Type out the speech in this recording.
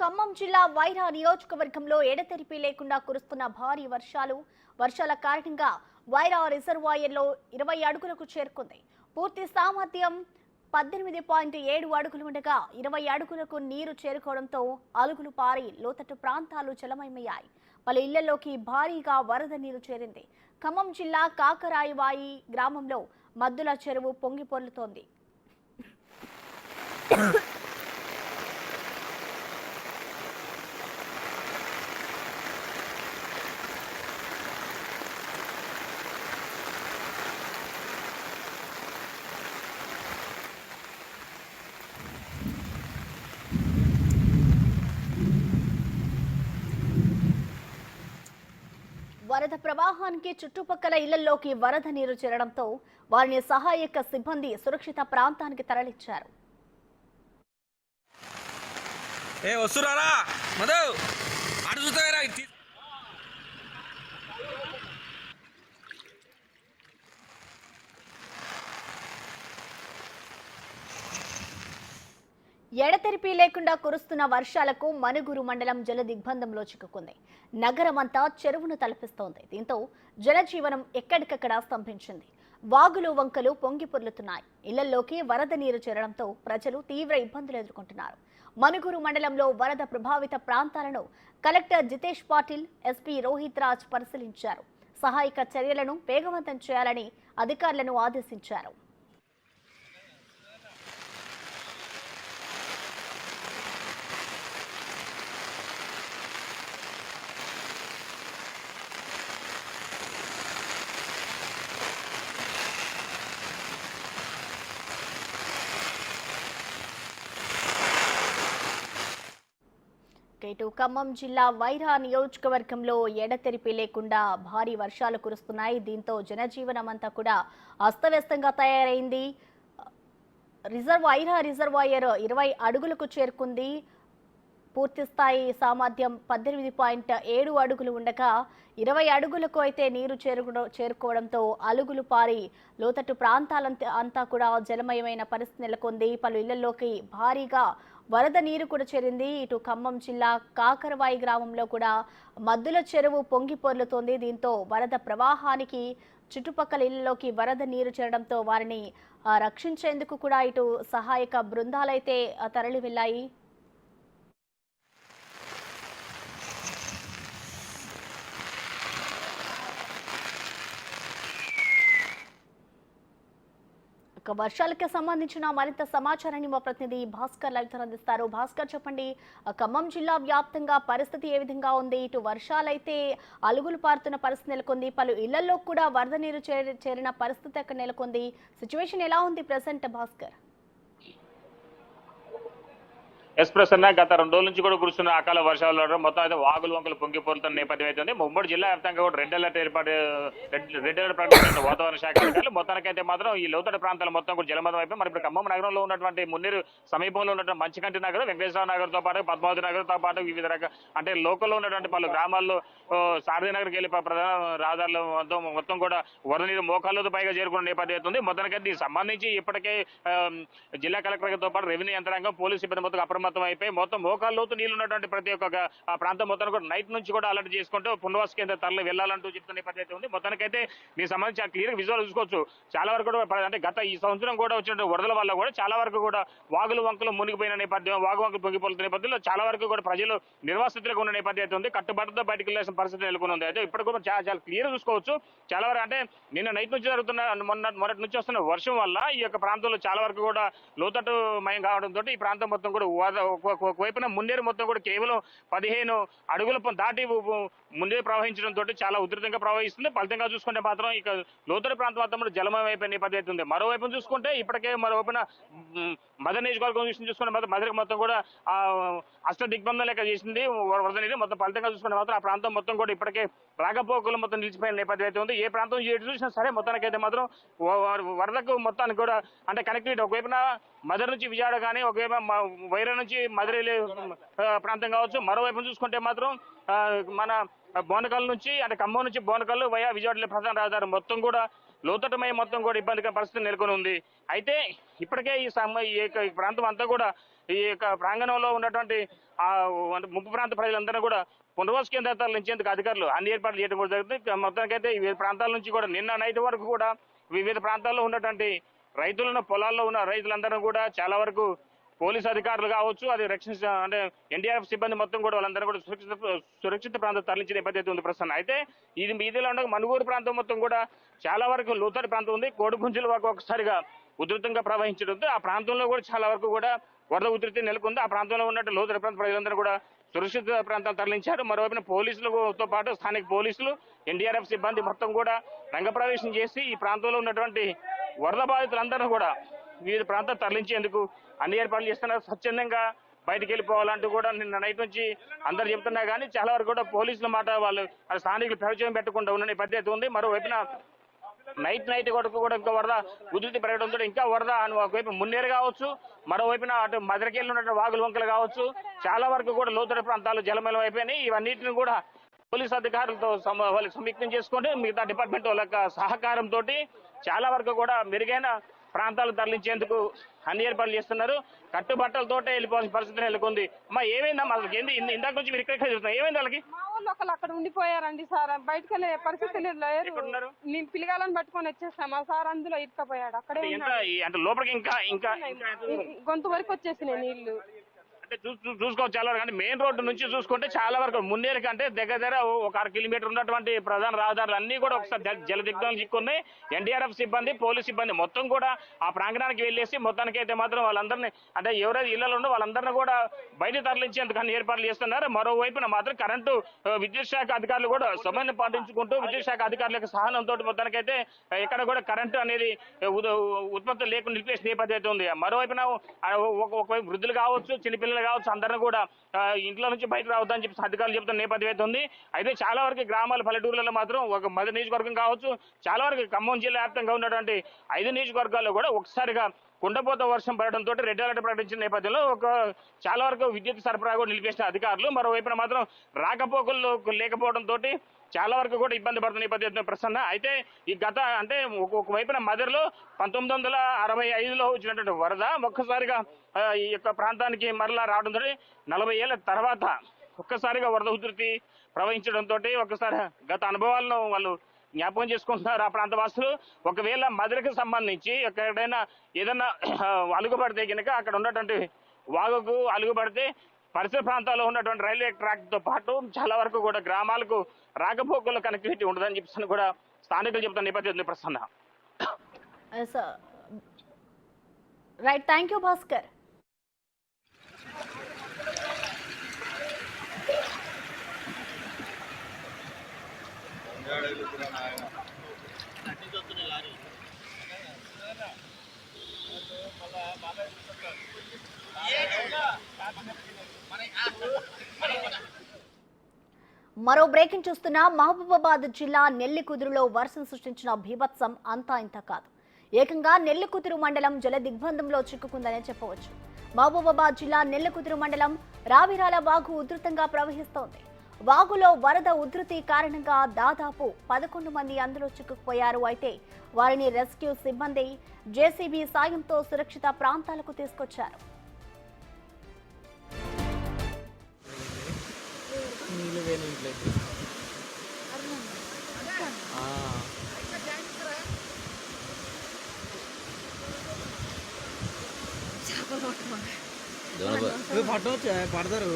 ఖమ్మం జిల్లా వైరా నియోజకవర్గంలో ఎడతెరిపి లేకుండా కురుస్తున్న భారీ వర్షాలు. వర్షాల కారణంగా వైరా రిజర్వాయర్లో ఇరవై అడుగులకు చేరుకుంది. పూర్తి సామర్థ్యం పద్దెనిమిది పాయింట్ ఏడు అడుగులు ఉండగా ఇరవై అడుగులకు నీరు చేరుకోవడంతో అలుగులు పారి లోతట్టు ప్రాంతాలు జలమయమయ్యాయి. పలు ఇళ్ళలోకి భారీగా వరద నీరు చేరింది. ఖమ్మం జిల్లా కాకరాయివాయి గ్రామంలో మద్దుల చెరువు పొంగిపొర్లుతోంది. వరద ప్రవాహానికి చుట్టుపక్కల ఇళ్ళలోకి వరద నీరు చేరడంతో వారిని సహాయక సిబ్బంది సురక్షిత ప్రాంతానికి తరలించారు. ఏ వస్తురారా? మధు! అడుగుతారా ఎడతెరిపి లేకుండా కురుస్తున్న వర్షాలకు మనుగురు మండలం జల దిగ్బంధంలో చిక్కుకుంది. నగరమంతా చెరువును తలపిస్తోంది. దీంతో జలజీవనం ఎక్కడికక్కడ స్తంభించింది. వాగులు వంకలు పొంగి పొర్లుతున్నాయి. ఇళ్ళలోకి వరద నీరు చేరడంతో ప్రజలు తీవ్ర ఇబ్బందులు ఎదుర్కొంటున్నారు. మనుగురు మండలంలో వరద ప్రభావిత ప్రాంతాలను కలెక్టర్ జితేష్ పాటిల్ ఎస్పీ రోహిత్ రాజ్ పరిశీలించారు. సహాయక చర్యలను వేగవంతం చేయాలని అధికారులను ఆదేశించారు. ఇటు ఖమ్మం జిల్లా వైరా నియోజకవర్గంలో ఎడతెరిపి లేకుండా భారీ వర్షాలు కురుస్తున్నాయి. దీంతో జనజీవనం అంతా కూడా అస్తవ్యస్తంగా తయారైంది. రిజర్వ్ రిజర్వాయర్ ఇరవై అడుగులకు చేరుకుంది. పూర్తి స్థాయి సామర్థ్యం పద్దెనిమిది పాయింట్ ఏడు అడుగులు ఉండగా ఇరవై అడుగులకు అయితే నీరు చేరుకు చేరుకోవడంతో అలుగులు పారి లోతట్టు ప్రాంతాలంతా అంతా కూడా జలమయమైన పరిస్థితి నెలకొంది. పలు ఇళ్ళలోకి భారీగా వరద నీరు కూడా చేరింది. ఇటు ఖమ్మం జిల్లా కాకరవాయి గ్రామంలో కూడా మద్దుల చెరువు పొంగి పొర్లుతోంది. దీంతో వరద ప్రవాహానికి చుట్టుపక్కల ఇళ్ళలోకి వరద నీరు చేరడంతో వారిని రక్షించేందుకు కూడా ఇటు సహాయక బృందాలైతే తరలి వెళ్ళాయి ఇక వర్షాలకి సంబంధించిన మరింత సమాచారాన్ని మా ప్రతినిధి భాస్కర్ లైవ్ అందిస్తారు. భాస్కర్ చెప్పండి ఆ ఖమ్మం జిల్లా వ్యాప్తంగా పరిస్థితి ఏ విధంగా ఉంది? ఇటు వర్షాలైతే అలుగులు పారుతున్న పరిస్థితి నెలకొంది. పలు ఇళ్ళలో కూడా వరద నీరు చేరి- చేరిన పరిస్థితి అక్కడ నెలకొంది. సిచ్యువేషన్ ఎలా ఉంది ప్రజెంట్ భాస్కర్? ఎస్ అన్న గత రెండు రోజుల నుంచి కూడా కురుస్తున్న అకాల వర్షాలు మొత్తం అయితే వాగులు వంకలు పొంగిపోతున్న నేపథ్యం అయితే ఉంది. ఉమ్మడి జిల్లా వ్యాప్తంగా కూడా రెడ్ అలర్ట్ ఏర్పాటు రెడ్ అలర్ట్ ప్రకటించిన వాతావరణ శాఖ అధికారులు మొత్తానికైతే మాత్రం ఈ లోతడి ప్రాంతాల మొత్తం కూడా జలమతం అయిపోయి మరి ఇప్పుడు ఖమ్మం నగరంలో ఉన్నటువంటి మున్నీరు సమీపంలో ఉన్నటువంటి మంచికంటి నగర్ వెంకటేశ్వర నగర్తో పాటు పద్మావతి నగర్తో పాటు వివిధ రకాల అంటే లోకల్లో ఉన్నటువంటి పలు గ్రామాల్లో ఓ, సారథి నగర్కి వెళ్ళి ప్రధాన రహదారులు మొత్తం కూడా వరద నీరు మోకాళ్ళతో పైగా చేరుకున్న నేపథ్యం అయితే ఉంది. మొత్తానికైతే దీనికి సంబంధించి ఇప్పటికే జిల్లా కలెక్టర్తో పాటు రెవెన్యూ యంత్రాంగం పోలీసు సిబ్బంది మొత్తం అప్రమత్తం మొత్తం అయిపోయి మొత్తం మోకాళ్ళలోతు నీళ్ళు ఉన్నటువంటి ప్రతి ఒక్క ఆ ప్రాంతం మొత్తం కూడా నైట్ నుంచి కూడా అలర్ట్ చేసుకుంటూ పునర్వాస కేంద్ర తరలి వెళ్ళాలంటూ చెప్తున్న పరిస్థితి ఉంది. మొత్తానికైతే దీనికి సంబంధించి క్లియర్ విజువల్ చూసుకోవచ్చు. చాలా వరకు కూడా అంటే గత ఈ సంవత్సరం కూడా వచ్చిన వరదల వల్ల కూడా చాలా వరకు కూడా వాగులు వంకలు మునిగిపోయిన నేపథ్యం వాగు వంకలు పొంగిపోతున్న నేపథ్యంలో చాలా వరకు కూడా ప్రజలు నిర్వాసితులకు ఉన్న నేపథ్యం ఉంది. కట్టుబాటుతో బయటకు వెళ్ళాల్సిన పరిస్థితి నెలకొని ఉంది అయితే ఇప్పుడు కూడా చాలా చాలా క్లియర్ చూసుకోవచ్చు. చాలా వరకు అంటే నిన్న నైట్ నుంచి జరుగుతున్న మొన్న మొన్నటి నుంచి వస్తున్న వర్షం వల్ల ఈ యొక్క ప్రాంతంలో చాలా వరకు కూడా లోతట్టు మయం కావడంతో ఈ ప్రాంతం మొత్తం కూడా వైపున ఒకవైపున మున్నేరు మొత్తం కూడా కేవలం పదిహేను అడుగుల దాటి ఉ- ముందే ప్రవహించడంతో చాలా ఉధృతంగా ప్రవహిస్తుంది. ఫలితంగా చూసుకుంటే మాత్రం ఇక లోతట్టు ప్రాంతం అంతా కూడా జలమయం అయిపోయిన నేపథ్యం అవుతుంది ఉంది. మరోవైపు చూసుకుంటే ఇప్పటికే మరోవైపున మదర్ నియోజకవర్గం చూసుకుంటే మాత్రం మదర్ మొత్తం కూడా అష్ట దిగ్బంధం లెక్క చేసింది. వరద నీరు మొత్తం ఫలితంగా చూసుకుంటే మాత్రం ఆ ప్రాంతం మొత్తం కూడా ఇప్పటికే రాకపోకలు మొత్తం నిలిచిపోయిన నేపథ్యం అయితే ఉంది. ఏ ప్రాంతం ఎటు చూసినా సరే మొత్తానికైతే మాత్రం వరదకు మొత్తానికి కూడా అంటే కనెక్టివిటీ ఒకవైపున మదర్ నుంచి విజయవాడ కానీ ఒకవైపు వైరా నుంచి మధురై ప్రాంతం కావచ్చు. మరోవైపు చూసుకుంటే మాత్రం మన బోనకల్ నుంచి అంటే ఖమ్మం నుంచి బోనకల్ వయా విజయవాడ ప్రధాన రహదారి మొత్తం కూడా లోతటమై మొత్తం కూడా ఇబ్బందికర పరిస్థితి నెలకొని ఉంది. అయితే ఇప్పటికే ఈ ఈ యొక్క ప్రాంతం అంతా కూడా ఈ యొక్క ప్రాంగణంలో ఉన్నటువంటి ఆ ముప్పు ప్రాంత ప్రజలందరూ కూడా పునర్వాస కేంద్రాలు తరలించేందుకు అధికారులు అన్ని ఏర్పాట్లు చేయడం కూడా జరుగుతుంది. మొత్తానికైతే వివిధ ప్రాంతాల నుంచి కూడా నిన్న నైట్ వరకు కూడా వివిధ ప్రాంతాల్లో ఉన్నటువంటి రైతులను పొలాల్లో ఉన్న రైతులందరూ కూడా చాలా వరకు పోలీస్ అధికారులు కావచ్చు అది రక్షణ అంటే ఎన్డీఆర్ఎఫ్ సిబ్బంది మొత్తం కూడా వాళ్ళందరూ కూడా సురక్షిత సురక్షిత ప్రాంతం తరలించిన నేపథ్యం ఉంది ప్రస్తుతం. అయితే ఇది మీదిలో ఉండగా మనుగూరు ప్రాంతం మొత్తం కూడా చాలా వరకు లోతరి ప్రాంతం ఉంది. కోడిపుంజుల వరకు ఒకసారిగా ఉధృతంగా ప్రవహించడంతో ఆ ప్రాంతంలో కూడా చాలా వరకు కూడా వరద ఉధృతి నెలకొంది. ఆ ప్రాంతంలో ఉన్నట్టు లోతరి ప్రాంత ప్రజలందరూ కూడా సురక్షిత ప్రాంతాలు తరలించారు. మరోవైపున పోలీసులతో పాటు స్థానిక పోలీసులు ఎన్డీఆర్ఎఫ్ సిబ్బంది మొత్తం కూడా రంగప్రవేశం చేసి ఈ ప్రాంతంలో ఉన్నటువంటి వరద బాధితులందరూ కూడా వివిధ ప్రాంతాలు తరలించేందుకు అన్ని ఏర్పాట్లు చేస్తున్నారు. స్వచ్ఛందంగా బయటికి వెళ్ళిపోవాలంటూ కూడా నిన్న నైట్ నుంచి అందరు చెప్తున్నా కానీ చాలా వరకు కూడా పోలీసుల మాట వాళ్ళు స్థానికులు పరిచయం పెట్టకుండా ఉన్న పద్ధతి ఉంది. మరోవైపున నైట్ నైట్ కొడుకు కూడా ఇంకా వరద ఉధృతి పెరగడంతో ఇంకా వరద అని ఒకవైపు మున్నేరు కావచ్చు మరోవైపున అటు మదరకెళ్ళి ఉన్నటువంటి వాగుల వంకలు కావచ్చు చాలా వరకు కూడా లోతట్టు ప్రాంతాలు జలమలం అయిపోయినాయి. ఇవన్నిటిని కూడా పోలీస్ అధికారులతో సమ- సమీక్షం చేసుకుంటే మిగతా డిపార్ట్మెంట్ వాళ్ళ యొక్క సహకారంతో చాలా వరకు కూడా మెరుగైన ప్రాంతాలు తరలించేందుకు అన్ని ఏర్పాట్లు చేస్తున్నారు. కట్టుబట్టలతోటే వెళ్ళిపోవాల్సిన పరిస్థితి నెలకొంది. అమ్మా ఏమైందమ్మా అసలు ఏంది? ఇంద- ఇందాక నుంచి మీరు ఇక్కడ చూస్తున్నారు. ఏమైంది వాళ్ళకి? మా వాళ్ళు ఒకళ్ళు అక్కడ ఉండిపోయారండి సార్. బయటకు వెళ్ళే పరిస్థితి లేరు. ఎక్కడున్నారు? నేను పిల్లగాలను పట్టుకొని వచ్చేసాం ఆ సార్ అందులో ఇరుక్కపోయాడు. అక్కడే ఎంత ఉన్నాడు. ఈ- అంటే లోపలికి ఇంకా ఇంకా ఇంకా ఎంత దూరం? గొంతు వరకు వచ్చేసినాయి నీళ్ళు. అంటే చూ- చూసుకోవచ్చు చాలా వరకు. అంటే మెయిన్ రోడ్డు నుంచి చూసుకుంటే చాలా వరకు మున్నేరు కంటే దగ్గర దగ్గర ఒక అర కిలోమీటర్ ఉన్నటువంటి ప్రధాన రహదారులు అన్ని కూడా ఒకసారి జల- దిగ్బంధం చిక్కున్నాయి ఎన్డీఆర్ఎఫ్ సిబ్బంది పోలీస్ సిబ్బంది మొత్తం కూడా ఆ ప్రాంగణానికి వెళ్ళేసి మొత్తానికి అయితే మాత్రం వాళ్ళందరినీ అంటే ఎవరైతే ఇళ్ళలో ఉండో వాళ్ళందరినీ కూడా బయట తరలించేందుకు అన్ని ఏర్పాట్లు చేస్తున్నారు. మరోవైపున మాత్రం కరెంటు విద్యుత్ శాఖ అధికారులు కూడా సమయాన్ని పాటించుకుంటూ విద్యుత్ శాఖ అధికారుల సహనంతో మొత్తానికైతే ఆ, ఎక్కడ కూడా కరెంటు అనేది ఉద- ఉత్పత్తి లేకుండా నిలిపేసిన నేపథ్యం ఉంది. మరోవైపున ఒక ఒకవైపు వృద్ధులు కావచ్చు చిన్నపిల్లలు కావచ్చు అందరిని కూడా ఇంట్లో నుంచి బయటకు రావద్దని చెప్పి అధికారులు చెప్తున్న నేపథ్యం అయితే ఉంది. అయితే చాలా వరకు గ్రామాల పల్లెటూర్లలో మాత్రం ఒక మధ్య నియోజకవర్గం కావచ్చు చాలా వరకు ఖమ్మం జిల్లా వ్యాప్తంగా ఉన్నటువంటి ఐదు నియోజకవర్గాల్లో కూడా ఒకసారిగా కుండపోత వర్షం పడడంతో రెడ్ అలర్ట్ ప్రకటించిన నేపథ్యంలో ఒక చాలా వరకు విద్యుత్ సరఫరా కూడా నిలిపేసిన అధికారులు మరోవైపున మాత్రం రాకపోకలు లేకపోవడంతో చాలా వరకు కూడా ఇబ్బంది పడుతున్న నేపథ్యం ప్రసన్న. అయితే ఈ గత అంటే ఒక- వైపున మదర్లో పంతొమ్మిది వందల అరవై ఐదులో వచ్చినటువంటి వరద ఒక్కసారిగా ఈ యొక్క ప్రాంతానికి మరలా రావడంతో నలభై ఏళ్ళ తర్వాత ఒక్కసారిగా వరద ఉధృతి ప్రవహించడంతో ఒక్కసారి గత అనుభవాలను వాళ్ళు జ్ఞాపకం చేసుకుంటున్నారు ఆ ప్రాంత వాసులు ఒకవేళ మధురకు సంబంధించి ఎక్కడైనా ఏదైనా అలుగుపడితే కనుక అక్కడ ఉన్నటువంటి వాగుకు అలుగుపడితే పరిసర ప్రాంతాల్లో ఉన్నటువంటి రైల్వే ట్రాక్తో పాటు చాలా వరకు కూడా గ్రామాలకు రాకపోకల కనెక్టివిటీ ఉండదని చెప్పి కూడా స్థానికులు చెప్తున్న నేపథ్యం ఉంది Prasanna. Right thank you Bhaskar మరో బ్రేకింగ్ చూస్తున్న మహబూబాబాద్ జిల్లా నెల్లికుదురులో వర్షం సృష్టించిన భీభత్సం అంతా ఇంత కాదు. ఏకంగా నెల్లికుదురు మండలం జల దిగ్బంధంలో చిక్కుకుందనే చెప్పవచ్చు. మహబూబాబాద్ జిల్లా నెల్లికుదురు మండలం రావిరాల వాగు ఉధృతంగా ప్రవహిస్తోంది. వాగులో వరద ఉధృతి కారణంగా దాదాపు పదకొండు మంది అందులో చిక్కుకుపోయారు. అయితే వారిని రెస్క్యూ సిబ్బంది జేసీబీ సాయంతో సురక్షిత ప్రాంతాలకు తీసుకొచ్చారు. వేలు ఇంట్లోకి పట్టవచ్చు పడతారు.